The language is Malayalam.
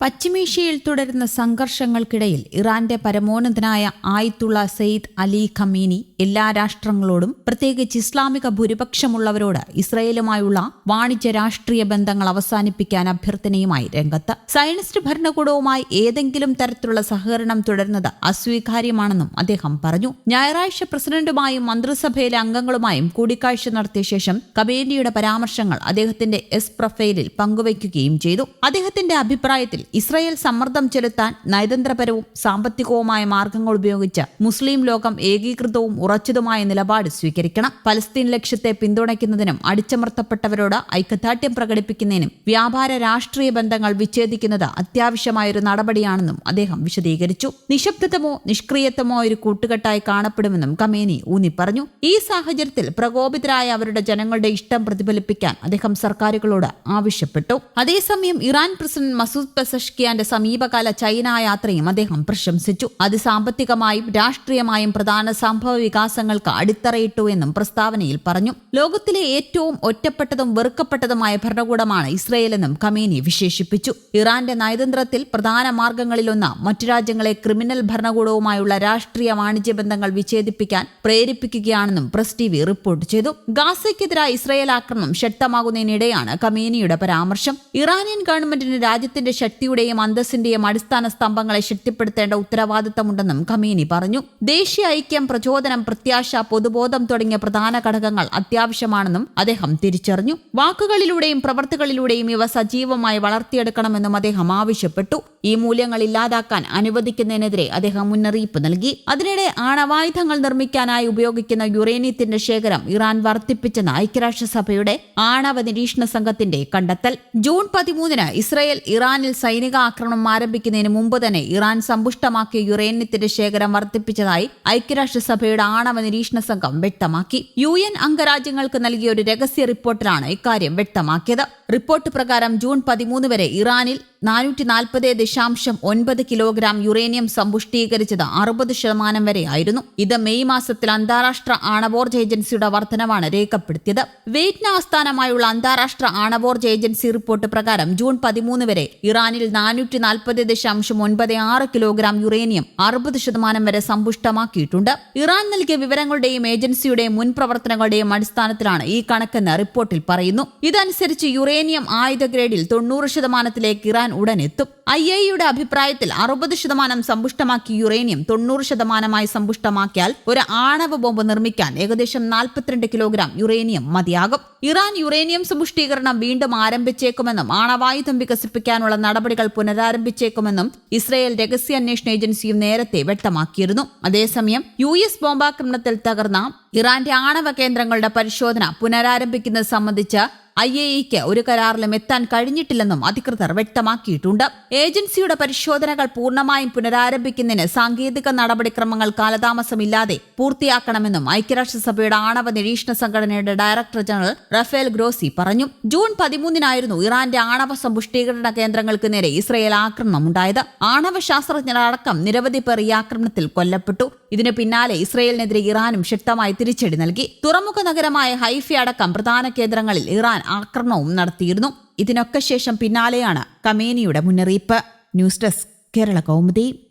പശ്ചിമേഷ്യയിൽ തുടരുന്ന സംഘർഷങ്ങൾക്കിടയിൽ ഇറാന്റെ പരമോന്നതനായ ആയിത്തുള്ള സെയ്ദ് അലി ഖമീനി എല്ലാ രാഷ്ട്രങ്ങളോടും പ്രത്യേകിച്ച് ഇസ്ലാമിക ഭൂരിപക്ഷമുള്ളവരോട് ഇസ്രയേലുമായുള്ള വാണിജ്യ രാഷ്ട്രീയ ബന്ധങ്ങൾ അവസാനിപ്പിക്കാൻ അഭ്യർത്ഥനയുമായി രംഗത്ത്. സയനിസ്റ്റ് ഭരണകൂടവുമായി ഏതെങ്കിലും തരത്തിലുള്ള സഹകരണം തുടരുന്നത് അസ്വീകാര്യമാണെന്നും അദ്ദേഹം പറഞ്ഞു. ഞായറാഴ്ച പ്രസിഡന്റുമായും മന്ത്രിസഭയിലെ അംഗങ്ങളുമായും കൂടിക്കാഴ്ച നടത്തിയ ശേഷം കമേനിയുടെ പരാമർശങ്ങൾ അദ്ദേഹത്തിന്റെ എസ് പ്രൊഫൈലിൽ പങ്കുവയ്ക്കുകയും ചെയ്തു. അദ്ദേഹത്തിന്റെ അഭിപ്രായത്തിൽ ഇസ്രയേൽ സമ്മർദ്ദം ചെലുത്താൻ നയതന്ത്രപരവും സാമ്പത്തികവുമായ മാർഗങ്ങൾ ഉപയോഗിച്ച് മുസ്ലിം ലോകം ഏകീകൃതവും ഉറച്ചതുമായ നിലപാട് സ്വീകരിക്കണം. പലസ്തീൻ ലക്ഷ്യത്തെ പിന്തുണയ്ക്കുന്നതിനും അടിച്ചമർത്തപ്പെട്ടവരോട് ഐക്യദാർഢ്യം പ്രകടിപ്പിക്കുന്നതിനും വ്യാപാര രാഷ്ട്രീയ ബന്ധങ്ങൾ വിച്ഛേദിക്കുന്നത് അത്യാവശ്യമായൊരു നടപടിയാണെന്നും അദ്ദേഹം വിശദീകരിച്ചു. നിശബ്ദതമോ നിഷ്ക്രിയത്വമോ ഒരു കൂട്ടുകെട്ടായി കാണപ്പെടുമെന്നും കമേനി ഊന്നി പറഞ്ഞു. ഈ സാഹചര്യത്തിൽ പ്രകോപിതരായ അവരുടെ ജനങ്ങളുടെ ഇഷ്ടം പ്രതിഫലിപ്പിക്കാൻ അദ്ദേഹം സർക്കാരുകളോട് ആവശ്യപ്പെട്ടു. അതേസമയം ഇറാൻ പ്രസിഡന്റ് മസൂദ് പെസഷ്കിയാന്റെ സമീപകാല ചൈന യാത്രയും അദ്ദേഹം പ്രശംസിച്ചു. അത് സാമ്പത്തികമായും രാഷ്ട്രീയമായും പ്രധാന സംഭവ വികാസങ്ങൾക്ക് അടിത്തറയിട്ടു എന്നും പ്രസ്താവനയിൽ പറഞ്ഞു. ലോകത്തിലെ ഏറ്റവും ഒറ്റപ്പെട്ടതും വെറുക്കപ്പെട്ടതുമായ ഭരണകൂടമാണ് ഇസ്രയേലെന്നും കമേനി വിശേഷിപ്പിച്ചു. ഇറാന്റെ നയതന്ത്രത്തിൽ പ്രധാന മാർഗങ്ങളിലൊന്ന് മറ്റു രാജ്യങ്ങളെ ക്രിമിനൽ ഭരണകൂടവുമായുള്ള രാഷ്ട്രീയ വാണിജ്യ ബന്ധങ്ങൾ വിച്ഛേദിപ്പിക്കാൻ പ്രേരിപ്പിക്കുകയാണെന്നും പ്രസ് ടി വി റിപ്പോർട്ട് ചെയ്തു. ഗാസയ്ക്കെതിരായ ഇസ്രയേൽ ആക്രമണം ശക്തമാകുന്നതിനിടെയാണ് കമേനിയുടെ പരാമർശം. ഇറാനിയൻ ഗവൺമെന്റിന് രാജ്യത്തിന്റെ ശക്തിയുടെയും അന്തസ്സിന്റെയും അടിസ്ഥാന സ്തംഭങ്ങളെ ശക്തിപ്പെടുത്തേണ്ട ഉത്തരവാദിത്തമുണ്ടെന്നും ഖമീനി പറഞ്ഞു. ദേശീയ ഐക്യം പ്രചോദനം പ്രത്യാശ പൊതുബോധം തുടങ്ങിയ പ്രധാന ഘടകങ്ങൾ അത്യാവശ്യമാണെന്നും അദ്ദേഹം തിരിച്ചറിഞ്ഞു. വാക്കുകളിലൂടെയും പ്രവർത്തികളിലൂടെയും ഇവ സജീവമായി വളർത്തിയെടുക്കണമെന്നും അദ്ദേഹം ആവശ്യപ്പെട്ടു. ഈ മൂല്യങ്ങൾ ഇല്ലാതാക്കാൻ അനുവദിക്കുന്നതിനെതിരെ അദ്ദേഹം മുന്നറിയിപ്പ് നൽകി. അതിനിടെ ആണവായുധങ്ങൾ നിർമ്മിക്കാനായി ഉപയോഗിക്കുന്ന യുറേനിയത്തിന്റെ ശേഖരം ഇറാൻ വർദ്ധിപ്പിച്ചെന്ന ഐക്യരാഷ്ട്രസഭയുടെ ആണവ നിരീക്ഷണ സംഘത്തിന്റെ കണ്ടെത്തൽ. ജൂൺ പതിമൂന്നിന് ഇസ്രയേൽ ഇറാനിൽ സൈനിക ആക്രമണം ആരംഭിക്കുന്നതിന് മുമ്പ് തന്നെ ഇറാൻ സമ്പുഷ്ടമാക്കിയ യുറേനിയത്തിന്റെ ശേഖരം വർദ്ധിപ്പിച്ചതായി ഐക്യരാഷ്ട്രസഭയുടെ ആണവ നിരീക്ഷണ സംഘം വ്യക്തമാക്കി. യു എൻ അംഗരാജ്യങ്ങൾക്ക് നൽകിയ ഒരു രഹസ്യ റിപ്പോർട്ടിലാണ് ഇക്കാര്യം വ്യക്തമാക്കിയത്. റിപ്പോർട്ട് പ്രകാരം ജൂൺ പതിമൂന്ന് വരെ ഇറാനിൽ നാനൂറ്റി നാൽപ്പത് ദശാംശം ഒൻപത് കിലോഗ്രാം യുറേനിയം സമ്പുഷ്ടീകരിച്ചത് അറുപത് ശതമാനം വരെയായിരുന്നു. ഇത് മെയ് മാസത്തിൽ അന്താരാഷ്ട്ര ആണവോർജ ഏജൻസിയുടെ വർധനവാണ് രേഖപ്പെടുത്തിയത്. വിയറ്റ്നാം ആസ്ഥാനമായുള്ള അന്താരാഷ്ട്ര ആണവോർജ ഏജൻസി റിപ്പോർട്ട് പ്രകാരം ജൂൺ പതിമൂന്ന് വരെ ഇറാനിൽ നാനൂറ്റി നാൽപ്പത് ദശാംശം ഒൻപത് ആറ് കിലോഗ്രാം യുറേനിയം അറുപത് ശതമാനം വരെ സമ്പുഷ്ടമാക്കിയിട്ടുണ്ട്. ഇറാൻ നൽകിയ വിവരങ്ങളുടെയും ഏജൻസിയുടെയും മുൻ പ്രവർത്തനങ്ങളുടെയും അടിസ്ഥാനത്തിലാണ് ഈ കണക്കെന്ന് റിപ്പോർട്ടിൽ പറയുന്നു. ഇതനുസരിച്ച് യുറേനിയം ആയുധ ഗ്രേഡിൽ തൊണ്ണൂറ് ശതമാനത്തിലേക്ക് ഇറാൻ ഉടൻ എത്തും ഐ ഐയുടെ അഭിപ്രായത്തിൽ അറുപത് ശതമാനം സമ്പുഷ്ടമാക്കി യുറേനിയം തൊണ്ണൂറ് ശതമാനമായി സമ്പുഷ്ടമാക്കിയാൽ ഒരു ആണവ ബോംബ് നിർമ്മിക്കാൻ ഏകദേശം നാൽപ്പത്തിരണ്ട് കിലോഗ്രാം യുറേനിയം മതിയാകും. ഇറാൻ യുറേനിയം സമ്പുഷ്ടീകരണം വീണ്ടും ആരംഭിച്ചേക്കുമെന്നും ആണവായുധം വികസിപ്പിക്കാനുള്ള നടപടികൾ പുനരാരംഭിച്ചേക്കുമെന്നും ഇസ്രയേൽ രഹസ്യാന്വേഷണ ഏജൻസിയും നേരത്തെ വ്യക്തമാക്കിയിരുന്നു. അതേസമയം യു എസ് ബോംബാക്രമണത്തിൽ തകർന്ന ഇറാന്റെ ആണവ കേന്ദ്രങ്ങളുടെ പരിശോധന പുനരാരംഭിക്കുന്നത് സംബന്ധിച്ച് ഐ എ ഇക്ക് ഒരു കരാറിലും എത്താൻ കഴിഞ്ഞിട്ടില്ലെന്നും അധികൃതർ വ്യക്തമാക്കിയിട്ടുണ്ട്. ഏജൻസിയുടെ പരിശോധനകൾ പൂർണമായും പുനരാരംഭിക്കുന്നതിന് സാങ്കേതിക നടപടിക്രമങ്ങൾ കാലതാമസമില്ലാതെ പൂർത്തിയാക്കണമെന്നും ഐക്യരാഷ്ട്രസഭയുടെ ആണവ നിരീക്ഷണ സംഘടനയുടെ ഡയറക്ടർ ജനറൽ റഫേൽ ഗ്രോസി പറഞ്ഞു. ജൂൺ പതിമൂന്നിനായിരുന്നു ഇറാന്റെ ആണവ സമ്പുഷ്ടീകരണ കേന്ദ്രങ്ങൾക്ക് നേരെ ഇസ്രയേൽ ആക്രമണം ഉണ്ടായത് ആണവ ശാസ്ത്രജ്ഞരടക്കം നിരവധി പേർ ഈ ആക്രമണത്തിൽ കൊല്ലപ്പെട്ടു. ഇതിനു പിന്നാലെ ഇസ്രയേലിനെതിരെ ഇറാനും ശക്തമായി തിരിച്ചടി നൽകി. തുറമുഖ നഗരമായ ഹൈഫി അടക്കം പ്രധാന കേന്ദ്രങ്ങളിൽ ഇറാൻ ആക്രമണവും നടത്തിയിരുന്നു. ഇതിനൊക്കെ ശേഷം പിന്നാലെയാണ് കമേനിയുടെ മുന്നറിയിപ്പ്. News desk Kerala Kaumudi.